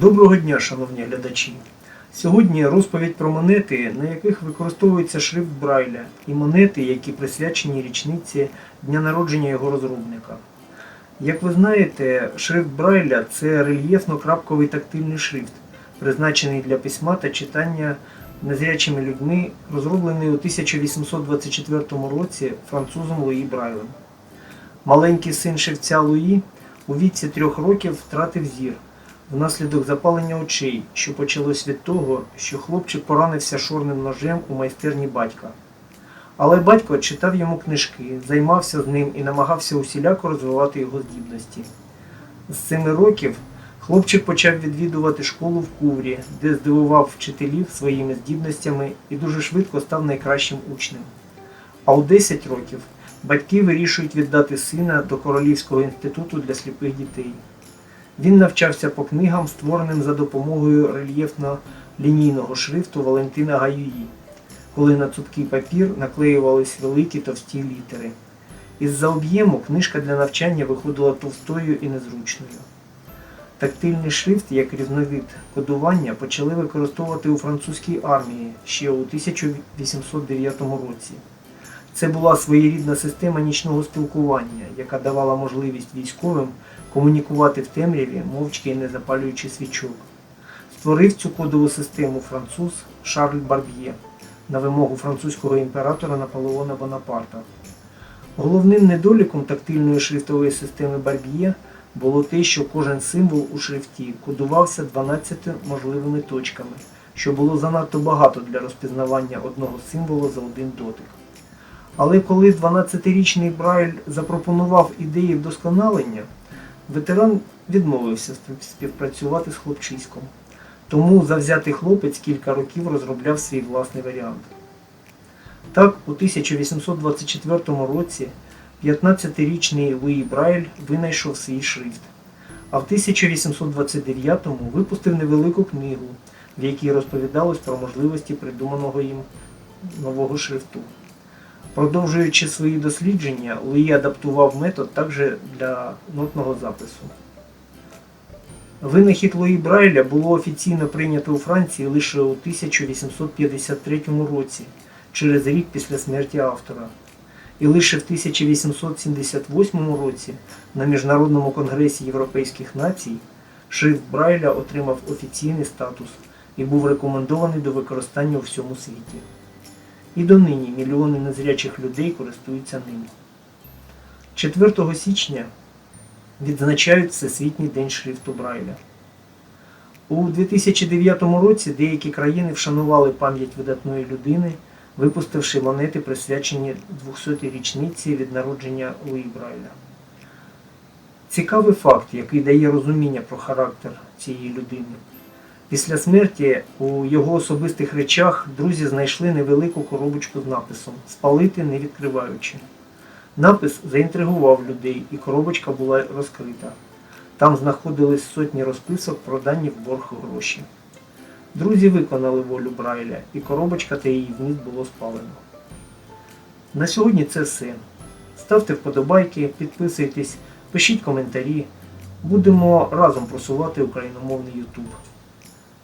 Доброго дня, шановні глядачі! Сьогодні розповідь про монети, на яких використовується шрифт Брайля, і монети, які присвячені річниці дня народження його розробника. Як ви знаєте, шрифт Брайля це рельєфно-крапковий тактильний шрифт, призначений для письма та читання незрячими людьми, розроблений у 1824 році французом Луї Брайлем. Маленький син шевця Луї у віці трьох років втратив зір внаслідок запалення очей, що почалось від того, що хлопчик поранився шорним ножем у майстерні батька. Але батько читав йому книжки, займався з ним і намагався усіляко розвивати його здібності. З семи років хлопчик почав відвідувати школу в Куврі, де здивував вчителів своїми здібностями і дуже швидко став найкращим учнем. А у 10 років батьки вирішують віддати сина до Королівського інституту для сліпих дітей. Він навчався по книгам, створеним за допомогою рельєфно-лінійного шрифту Валентина Гаюї, коли на цупкий папір наклеювались великі товсті літери. Із-за об'єму книжка для навчання виходила товстою і незручною. Тактильний шрифт як різновид кодування почали використовувати у французькій армії ще у 1809 році. Це була своєрідна система нічного спілкування, яка давала можливість військовим комунікувати в темряві, мовчки і не запалюючи свічок. Створив цю кодову систему француз Шарль Барб'є на вимогу французького імператора Наполеона Бонапарта. Головним недоліком тактильної шрифтової системи Барб'є було те, що кожен символ у шрифті кодувався 12 можливими точками, що було занадто багато для розпізнавання одного символу за один дотик. Але коли 12-річний Брайль запропонував ідеї вдосконалення, ветеран відмовився співпрацювати з хлопчиськом. Тому завзятий хлопець кілька років розробляв свій власний варіант. Так, у 1824 році 15-річний Луї Брайль винайшов свій шрифт, а в 1829-му випустив невелику книгу, в якій розповідалось про можливості придуманого їм нового шрифту. Продовжуючи свої дослідження, Луї адаптував метод також для нотного запису. Винахід Луї Брайля було офіційно прийнято у Франції лише у 1853 році, через рік після смерті автора. І лише в 1878 році на Міжнародному конгресі європейських націй шрифт Брайля отримав офіційний статус і був рекомендований до використання у всьому світі. І донині мільйони незрячих людей користуються ним. 4 січня відзначають Всесвітній день шрифту Брайля. У 2009 році деякі країни вшанували пам'ять видатної людини, випустивши монети, присвячені 200-й річниці від народження Луї Брайля. Цікавий факт, який дає розуміння про характер цієї людини. Після смерті у його особистих речах друзі знайшли невелику коробочку з написом Спалити не відкриваючи. Напис заінтригував людей, і коробочка була розкрита. Там знаходились сотні розписок про дані в борг гроші. Друзі виконали волю Брайля, і коробочка та її вміст було спалено. На сьогодні це все. Ставте вподобайки, підписуйтесь, пишіть коментарі. Будемо разом просувати україномовний YouTube.